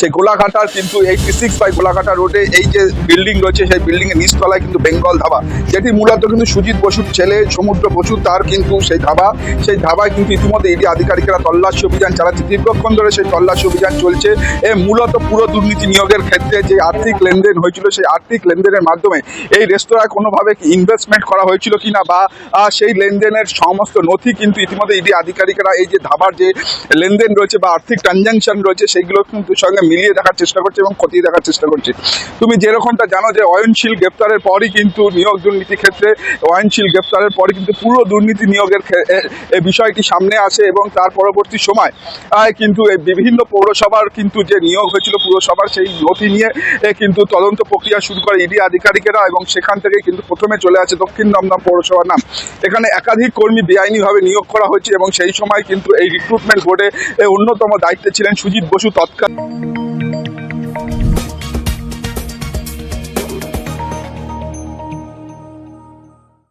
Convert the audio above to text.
সেই গোলাঘাটার কিন্তু eighty six by Golaghata রোডে এই যে বিল্ডিং রয়েছে, সেই বিল্ডিং এর নিচতলায় কিন্তু বেঙ্গল ধাবা। যেটি মূলত কিন্তু সুজিত বসুর ছেলে, সমুদ্র বসু, তার কিন্তু সেই ধাবা। সেই ধাবায় কিন্তু ইতিমধ্যে ইডি আধিকারিকেরা তল্লাশি অভিযান চালাচ্ছে। দীর্ঘক্ষণ ধরে সেই তল্লাশি অভিযান চলছে। এ মূলত পুরো দুর্নীতি নিয়োগের ক্ষেত্রে যে আর্থিক লেনদেন হয়েছিল, সেই আর্থিক লেনদেনের মাধ্যমে এই রেস্তোরাঁয় কোনোভাবে ইনভেস্টমেন্ট করা হয়েছিল কিনা বা সেই লেনদেনের সমস্ত নথি কিন্তু ইতিমধ্যে ইডি আধিকারিকেরা এই যে ধাবার যে লেনদেন রয়েছে বা আর্থিক ট্রানজাকশন রয়েছে, সেগুলো কিন্তু সঙ্গে মিলিয়ে দেখার চেষ্টা করছে এবং খতিয়ে দেখার চেষ্টা করছে। তুমি যেরকমটা জানো যে অয়নশীল গ্রেপ্তারের পরই কিন্তু নিয়োগ দুর্নীতি ক্ষেত্রে, অয়নশীল গ্রেপ্তারের পরই কিন্তু পুরো দুর্নীতি নিয়োগের বিষয়টি সামনে আসে এবং তার পরবর্তী সময় কিন্তু বিভিন্ন পৌরসভার কিন্তু যে নিয়োগ হয়েছিল পুরসভার সেই নথি নিয়ে কিন্তু তদন্ত প্রক্রিয়া শুরু করে ইডি আধিকারিকেরা এবং সেখান থেকে কিন্তু প্রথমে চলে আসে দক্ষিণ দমদম পৌরসভার নাম। এখানে একাধিক কর্মী বেআইনিভাবে নিয়োগ করা হয়েছে এবং সেই সময় কিন্তু এই রিক্রুটমেন্ট বোর্ডে অন্যতম দায়িত্বে ছিলেন সুজিত বসু তৎকাল